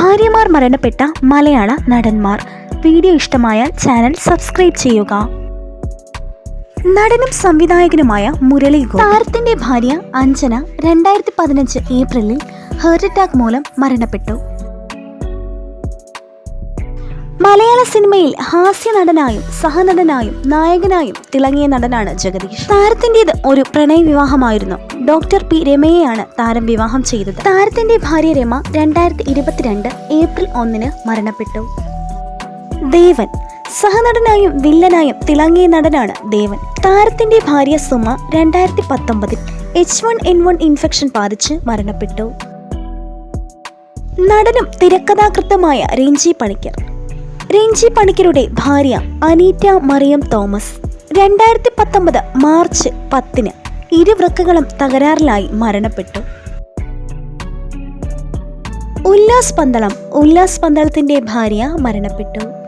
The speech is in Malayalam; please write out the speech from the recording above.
ഭാര്യമാർ മരണപ്പെട്ട മലയാള നടന്മാർ. വീഡിയോ ഇഷ്ടമായാൽ ചാനൽ സബ്സ്ക്രൈബ് ചെയ്യുക. നടനും സംവിധായകനുമായ മുരളി താരത്തിന്റെ ഭാര്യ അഞ്ജന രണ്ടായിരത്തി പതിനഞ്ച് ഏപ്രിലിൽ ഹാർട്ട് അറ്റാക്ക് മൂലം മരണപ്പെട്ടു. മലയാള സിനിമയിൽ ഹാസ്യ നടനായും സഹനടനായും നായകനായും തിളങ്ങിയ നടനാണ് ജഗദീഷ്. താരത്തിന്റേത് ഒരു പ്രണയ വിവാഹമായിരുന്നു. ഡോക്ടർ പി രമയെയാണ് താരം വിവാഹം ചെയ്തത്. താരത്തിന്റെ ഭാര്യ രമ രണ്ടായിരത്തി ഇരുപത്തിരണ്ട് ഏപ്രിൽ ഒന്നിന് മരണപ്പെട്ടു. ദേവൻ സഹനടനായും വില്ലനായും തിളങ്ങിയ നടനാണ് ദേവൻ. താരത്തിന്റെ ഭാര്യ സുമ രണ്ടായിരത്തി പത്തൊമ്പതിൽ H one N one infection ബാധിച്ച് മരണപ്പെട്ടു. നടനും തിരക്കഥാകൃത്തുമായ രഞ്ജി പണിക്കർ. രഞ്ജി പണിക്കരുടെ ഭാര്യ അനീറ്റ മറിയം തോമസ്. രണ്ടായിരത്തി പത്തൊമ്പത് മാർച്ച് പത്തിന് ഇരുവൃക്കകളും തകരാറിലായി മരണപ്പെട്ടു. ഉല്ലാസ് പന്തളം ഉല്ലാസ് പന്തളത്തിന്റെ ഭാര്യ മരണപ്പെട്ടു.